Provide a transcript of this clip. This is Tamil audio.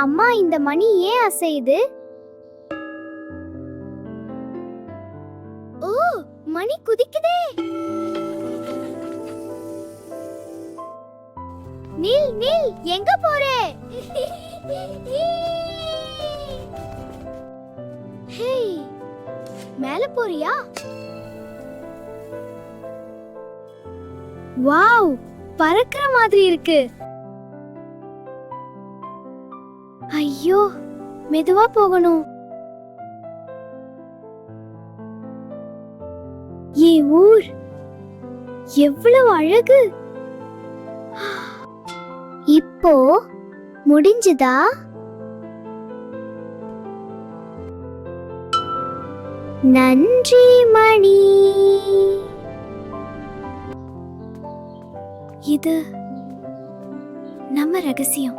அம்மா இந்த மணி ஏன் அசையுது? ஓ மணி குதிக்குதே. நில் நில் எங்க போறே? ஹேய் மேல போறியா? வாவ் பறக்கிற மாதிரி இருக்கு. ஐயோ மெதுவா போகணும். ஏ ஊர் எவ்வளவு அழகு. இப்போ முடிஞ்சுதா? நன்றி மணி. இது நம்ம ரகசியம்.